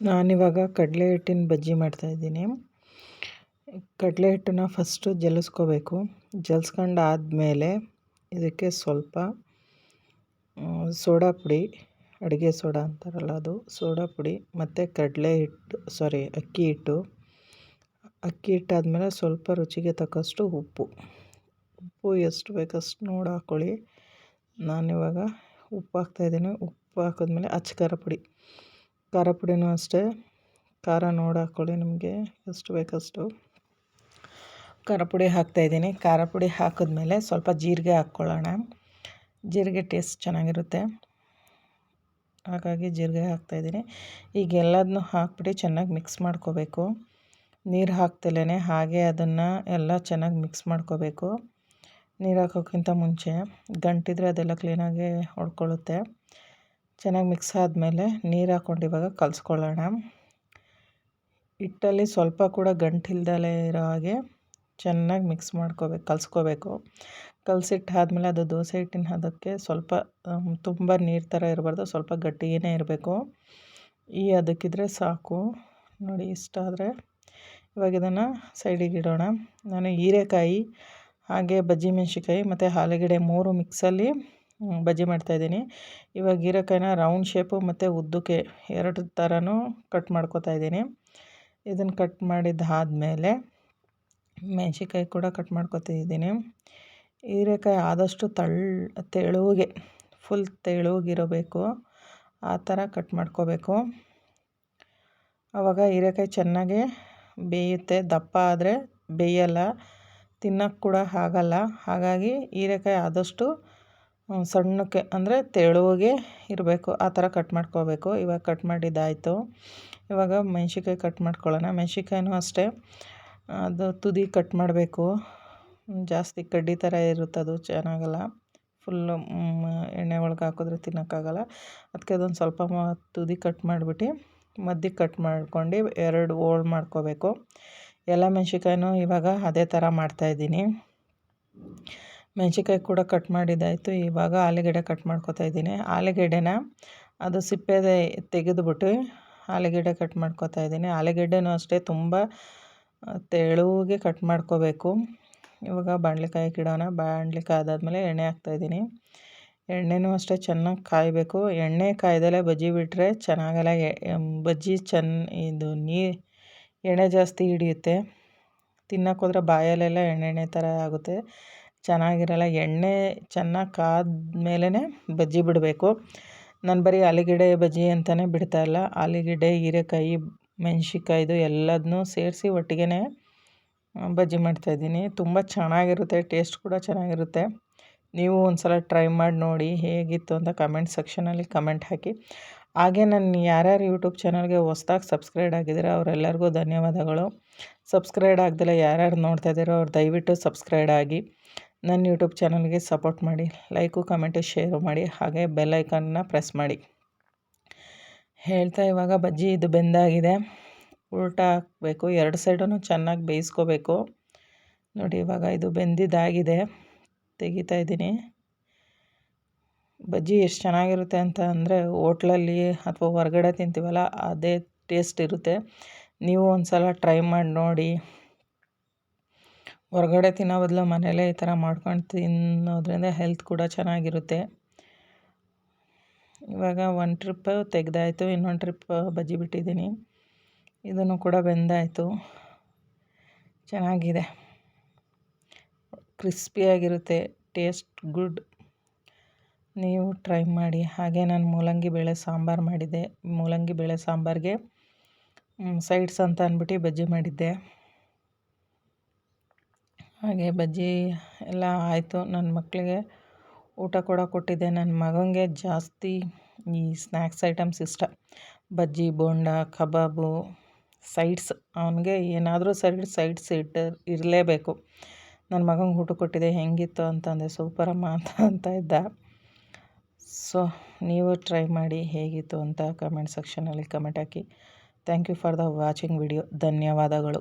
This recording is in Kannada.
ನಾನಿವಾಗ ಕಡಲೆ ಹಿಟ್ಟಿನ ಬಜ್ಜಿ ಮಾಡ್ತಾಯಿದ್ದೀನಿ ಕಡಲೆ ಹಿಟ್ಟನ್ನು ಫಸ್ಟು ಜಲಿಸ್ಕೋಬೇಕು. ಜಲ್ಸ್ಕೊಂಡು ಆದಮೇಲೆ ಇದಕ್ಕೆ ಸ್ವಲ್ಪ ಸೋಡಾ ಪುಡಿ, ಅಡುಗೆ ಸೋಡಾ ಅಂತಾರಲ್ಲ ಅದು. ಸೋಡಾ ಪುಡಿ ಮತ್ತು ಕಡಲೆ ಹಿಟ್ಟು ಸಾರಿ ಅಕ್ಕಿ ಹಿಟ್ಟು. ಅಕ್ಕಿ ಹಿಟ್ಟಾದಮೇಲೆ ಸ್ವಲ್ಪ ರುಚಿಗೆ ತಕ್ಕಷ್ಟು ಉಪ್ಪು. ಉಪ್ಪು ಎಷ್ಟು ಬೇಕಷ್ಟು ನೋಡಿ ಹಾಕ್ಕೊಳ್ಳಿ ನಾನಿವಾಗ ಉಪ್ಪು ಹಾಕ್ತಾಯಿದ್ದೀನಿ ಉಪ್ಪು ಹಾಕಿದ್ಮೇಲೆ ಅಚ್ಚ ಖಾರ ಪುಡಿ. ಖಾರ ಪುಡಿನೂ ಅಷ್ಟೇ. ಖಾರ ನೋಡಿ ಹಾಕ್ಕೊಳ್ಳಿ ನಿಮಗೆ, ಎಷ್ಟು ಬೇಕಷ್ಟು. ಖಾರ ಪುಡಿ ಹಾಕ್ತಾಯಿದ್ದೀನಿ ಖಾರ ಪುಡಿ ಹಾಕಿದ್ಮೇಲೆ ಸ್ವಲ್ಪ ಜೀರಿಗೆ ಹಾಕ್ಕೊಳ್ಳೋಣ. ಜೀರಿಗೆ ಟೇಸ್ಟ್ ಚೆನ್ನಾಗಿರುತ್ತೆ. ಹಾಗಾಗಿ ಜೀರಿಗೆ ಹಾಕ್ತಾಯಿದ್ದೀನಿ ಈಗ ಎಲ್ಲದನ್ನೂ ಹಾಕ್ಬಿಟ್ಟು ಚೆನ್ನಾಗಿ ಮಿಕ್ಸ್ ಮಾಡ್ಕೋಬೇಕು. ನೀರು ಹಾಕ್ತಲೇ ಹಾಗೆ ಅದನ್ನು ಎಲ್ಲ ಚೆನ್ನಾಗಿ ಮಿಕ್ಸ್ ಮಾಡ್ಕೋಬೇಕು. ನೀರು ಹಾಕೋಕ್ಕಿಂತ ಮುಂಚೆ ಗಂಟಿದ್ರೆ ಅದೆಲ್ಲ ಕ್ಲೀನಾಗಿ ಹೊಡ್ಕೊಳ್ಳುತ್ತೆ. ಚೆನ್ನಾಗಿ ಮಿಕ್ಸ್ ಆದಮೇಲೆ ನೀರು ಹಾಕ್ಕೊಂಡು ಇವಾಗ ಕಲಿಸ್ಕೊಳ್ಳೋಣ. ಹಿಟ್ಟಲ್ಲಿ ಸ್ವಲ್ಪ ಕೂಡ ಗಂಟಿಲ್ದಲೇ ಇರೋ ಹಾಗೆ ಚೆನ್ನಾಗಿ ಮಿಕ್ಸ್ ಮಾಡ್ಕೋಬೇಕು, ಕಲಿಸ್ಕೋಬೇಕು. ಕಲಸಿಟ್ಟಾದ್ಮೇಲೆ ಅದು ದೋಸೆ ಹಿಟ್ಟಿನ ಅದಕ್ಕೆ ಸ್ವಲ್ಪ ತುಂಬ ನೀರು ಥರ ಇರಬಾರ್ದು, ಸ್ವಲ್ಪ ಗಟ್ಟಿಗೇ ಇರಬೇಕು. ಈ ಅದಕ್ಕಿದ್ರೆ ಸಾಕು. ನೋಡಿ, ಇಷ್ಟ ಆದರೆ ಇವಾಗ ಇದನ್ನು ಸೈಡಿಗೆ ಇಡೋಣ. ನಾನು ಹೀರೆಕಾಯಿ, ಹಾಗೆ ಬಜ್ಜಿ ಮೆಣಸಿಕಾಯಿ ಮತ್ತು ಆಲೂಗೆಡ್ಡೆ ಮೂರು ಮಿಕ್ಸಲ್ಲಿ ಬಜ್ಜಿ ಮಾಡ್ತಾಯಿದ್ದೀನಿ ಇವಾಗ ಹೀರೆಕಾಯಿನ ರೌಂಡ್ ಶೇಪು ಮತ್ತು ಉದ್ದಕ್ಕೆ ಎರಡು ಥರನೂ ಕಟ್ ಮಾಡ್ಕೋತಾ ಇದ್ದೀನಿ. ಇದನ್ನು ಕಟ್ ಮಾಡಿದ್ದಾದಮೇಲೆ ಮೆಣ್ಸಿನ್ಕಾಯಿ ಕೂಡ ಕಟ್ ಮಾಡ್ಕೊತಿದ್ದೀನಿ ಹೀರೆಕಾಯಿ ಆದಷ್ಟು ತಳ್ ತೆಳುವಿಗೆ ಫುಲ್ ತೆಳುವಿರಬೇಕು ಆ ಥರ ಕಟ್ ಮಾಡ್ಕೋಬೇಕು. ಆವಾಗ ಹೀರೆಕಾಯಿ ಚೆನ್ನಾಗಿ ಬೇಯುತ್ತೆ. ದಪ್ಪ ಆದರೆ ಬೇಯಲ್ಲ. ತಿನ್ನೋಕ್ಕೆ ಕೂಡ ಆಗಲ್ಲ. ಹಾಗಾಗಿ ಹೀರೆಕಾಯಿ ಆದಷ್ಟು ಸಣ್ಣಕ್ಕೆ ಅಂದರೆ ತೆಳುವಾಗೆ ಇರಬೇಕು, ಆ ಥರ ಕಟ್ ಮಾಡ್ಕೋಬೇಕು. ಇವಾಗ ಕಟ್ ಮಾಡಿದ್ದಾಯಿತು. ಇವಾಗ ಮೆಣ್ಸಿನ್ಕಾಯಿ ಕಟ್ ಮಾಡ್ಕೊಳ್ಳೋಣ. ಮೆಣ್ಸಿನ್ಕಾಯಿನೂ ಅಷ್ಟೇ. ಅದು ತುದಿ ಕಟ್ ಮಾಡಬೇಕು. ಜಾಸ್ತಿ ಕಡ್ಡಿ ಥರ ಇರುತ್ತೆ ಅದು, ಚೆನ್ನಾಗಲ್ಲ. ಫುಲ್ಲು ಎಣ್ಣೆ ಒಳಗೆ ಹಾಕಿದ್ರೆ ತಿನ್ನೋಕ್ಕಾಗಲ್ಲ. ಅದಕ್ಕೆ ಅದೊಂದು ಸ್ವಲ್ಪ ತುದಿ ಕಟ್ ಮಾಡಿಬಿಟ್ಟು ಮಧ್ಯಕ್ಕೆ ಕಟ್ ಮಾಡ್ಕೊಂಡು ಎರಡು ಓಳ್ ಮಾಡ್ಕೋಬೇಕು. ಎಲ್ಲ ಮೆಣ್ಸಿನ್ಕಾಯಿನೂ ಇವಾಗ ಅದೇ ಥರ ಮಾಡ್ತಾಯಿದ್ದೀನಿ ಮೆಣ್ಸಿನ್ಕಾಯಿ ಕೂಡ ಕಟ್ ಮಾಡಿದ್ದಾಯಿತು. ಇವಾಗ ಆಲೂಗೆಡ್ಡೆ ಕಟ್ ಮಾಡ್ಕೊತಾ ಇದ್ದೀನಿ. ಆಲೂಗೆಡ್ಡೆನ ಅದು ಸಿಪ್ಪೆದೆ ತೆಗೆದುಬಿಟ್ಟು ಆಲೂಗೆಡ್ಡೆ ಕಟ್ ಮಾಡ್ಕೊತಾ ಇದ್ದೀನಿ. ಆಲೂಗೆಡ್ಡೆನೂ ಅಷ್ಟೇ ತುಂಬ ತೆಳುವಿಗೆ ಕಟ್ ಮಾಡ್ಕೋಬೇಕು. ಇವಾಗ ಬಾಣಲೆಕಾಯಿ ಗಿಡನ ಬಾಣಲೆ ಅದಾದಮೇಲೆ ಎಣ್ಣೆ ಹಾಕ್ತಾಯಿದ್ದೀನಿ ಎಣ್ಣೆನೂ ಅಷ್ಟೇ ಚೆನ್ನಾಗಿ ಕಾಯಬೇಕು. ಎಣ್ಣೆ ಕಾಯ್ದಲೇ ಬಜ್ಜಿ ಬಿಟ್ಟರೆ ಚೆನ್ನಾಗಲ್ಲ. ಬಜ್ಜಿ ಚೆನ್ನ ಇದು ನೀ, ಎಣ್ಣೆ ಜಾಸ್ತಿ ಹಿಡಿಯುತ್ತೆ. ತಿನ್ನೋಕ್ಕೋದ್ರೆ ಬಾಯಲ್ಲೆಲ್ಲ ಎಣ್ಣೆಣ್ಣೆ ಎಣ್ಣೆ ಥರ ಆಗುತ್ತೆ. ಚೆನ್ನಾಗಿರಲ್ಲ, ಎಣ್ಣೆ ಚೆನ್ನಾಗಿ ಕಾದ ಬಜ್ಜಿ ಬಿಡಬೇಕು. ನಾನು ಬರೀ ಆಲೂಗೆಡ್ಡೆ ಬಜ್ಜಿ ಅಂತಲೇ ಬಿಡ್ತಾಯಿಲ್ಲ ಆಲೂಗೆಡ್ಡೆ, ಹೀರೆಕಾಯಿ, ಮೆಣ್ಸಿನ್ಕಾಯ್ದು ಎಲ್ಲದನ್ನೂ ಸೇರಿಸಿ ಒಟ್ಟಿಗೆನೇ ಬಜ್ಜಿ ಮಾಡ್ತಾಯಿದ್ದೀನಿ ತುಂಬ ಚೆನ್ನಾಗಿರುತ್ತೆ, ಟೇಸ್ಟ್ ಕೂಡ ಚೆನ್ನಾಗಿರುತ್ತೆ. ನೀವು ಒಂದು ಸಲ ಟ್ರೈ ಮಾಡಿ ನೋಡಿ ಹೇಗಿತ್ತು ಅಂತ ಕಮೆಂಟ್ ಸೆಕ್ಷನಲ್ಲಿ ಕಮೆಂಟ್ ಹಾಕಿ. ಹಾಗೆ ನನ್ನ ಯಾರ್ಯಾರು ಯೂಟ್ಯೂಬ್ ಚಾನಲ್ಗೆ ಹೊಸ್ದಾಗಿ ಸಬ್ಸ್ಕ್ರೈಬ್ ಆಗಿದ್ರೆ ಅವರೆಲ್ಲರಿಗೂ ಧನ್ಯವಾದಗಳು. ಸಬ್ಸ್ಕ್ರೈಬ್ ಆಗ್ದಲೇ ಯಾರ್ಯಾರು ನೋಡ್ತಾ ಇದ್ದೀರೋ ಅವ್ರು ದಯವಿಟ್ಟು ಸಬ್ಸ್ಕ್ರೈಬ್ ಆಗಿ. ನನ್ನ ಯೂಟ್ಯೂಬ್ ಚಾನಲ್ಗೆ ಸಪೋರ್ಟ್ ಮಾಡಿ, ಲೈಕು, ಕಮೆಂಟು, ಶೇರು ಮಾಡಿ, ಹಾಗೆ ಬೆಲ್ಲೈಕನ್ನ ಪ್ರೆಸ್ ಮಾಡಿ. ಹೇಳ್ತಾ ಇವಾಗ ಬಜ್ಜಿ ಇದು ಬೆಂದಾಗಿದೆ. ಉಲ್ಟಾ ಹಾಕಬೇಕು. ಎರಡು ಸೈಡೂ ಚೆನ್ನಾಗಿ ಬೇಯಿಸ್ಕೋಬೇಕು. ನೋಡಿ, ಇವಾಗ ಇದು ಬೆಂದಿದ್ದಾಗಿದೆ ತೆಗಿತಾ ಇದ್ದೀನಿ. ಬಜ್ಜಿ ಎಷ್ಟು ಚೆನ್ನಾಗಿರುತ್ತೆ ಅಂತ ಅಂದರೆ, ಹೋಟ್ಲಲ್ಲಿ ಅಥವಾ ಹೊರಗಡೆ ತಿಂತೀವಲ್ಲ, ಅದೇ ಟೇಸ್ಟ್ ಇರುತ್ತೆ. ನೀವು ಒಂದು ಸಲ ಟ್ರೈ ಮಾಡಿ ನೋಡಿ. ಹೊರಗಡೆ ತಿನ್ನೋ ಬದಲು ಮನೆಯಲ್ಲೇ ಈ ಥರ ಮಾಡ್ಕೊಂಡು ತಿನ್ನೋದ್ರಿಂದ ಹೆಲ್ತ್ ಕೂಡ ಚೆನ್ನಾಗಿರುತ್ತೆ. ಇವಾಗ ಒಂದು ಟ್ರಿಪ್ ತೆಗೆದಾಯ್ತು, ಇನ್ನೊಂದು ಟ್ರಿಪ್ ಬಜ್ಜಿ ಬಿಟ್ಟಿದ್ದೀನಿ. ಇದನ್ನು ಕೂಡ ಬೆಂದಾಯಿತು. ಚೆನ್ನಾಗಿದೆ. ಕ್ರಿಸ್ಪಿಯಾಗಿರುತ್ತೆ ಟೇಸ್ಟ್ ಗುಡ್ ನೀವು ಟ್ರೈ ಮಾಡಿ. ಹಾಗೆ ನಾನು ಮೂಲಂಗಿ ಬೇಳೆ ಸಾಂಬಾರು ಮಾಡಿದ್ದೆ. ಮೂಲಂಗಿ ಬೇಳೆ ಸಾಂಬಾರಿಗೆ ಸೈಡ್ಸ್ ಅಂತ ಅಂದ್ಬಿಟ್ಟು ಬಜ್ಜಿ ಮಾಡಿದ್ದೆ. ಹಾಗೆ ಬಜ್ಜಿ ಎಲ್ಲ ಆಯಿತು. ನನ್ನ ಮಕ್ಕಳಿಗೆ ಊಟ ಕೂಡ ಕೊಟ್ಟಿದ್ದೆ. ನನ್ನ ಮಗನಿಗೆ ಜಾಸ್ತಿ ಈ ಸ್ನ್ಯಾಕ್ಸ್ ಐಟಮ್ಸ್ ಇಷ್ಟ. ಬಜ್ಜಿ, ಬೋಂಡ, ಕಬಾಬು, ಸೈಡ್ಸ್. ಅವನಿಗೆ ಏನಾದರೂ ಸೈಡ್, ಸೈಡ್ಸ್ ಇಟ್ಟು, ಇರಲೇಬೇಕು. ನನ್ನ ಮಗಂಗೆ ಊಟ ಕೊಟ್ಟಿದ್ದೆ ಹೆಂಗಿತ್ತು ಅಂತಂದೆ. ಸೂಪರಮ್ಮ ಅಂತ ಅಂತ ಇದ್ದ. ಸೊ, ನೀವು ಟ್ರೈ ಮಾಡಿ ಹೇಗಿತ್ತು ಅಂತ ಕಮೆಂಟ್ ಸೆಕ್ಷನಲ್ಲಿ comment hockey. Thank you for the watching video. ಧನ್ಯವಾದಗಳು.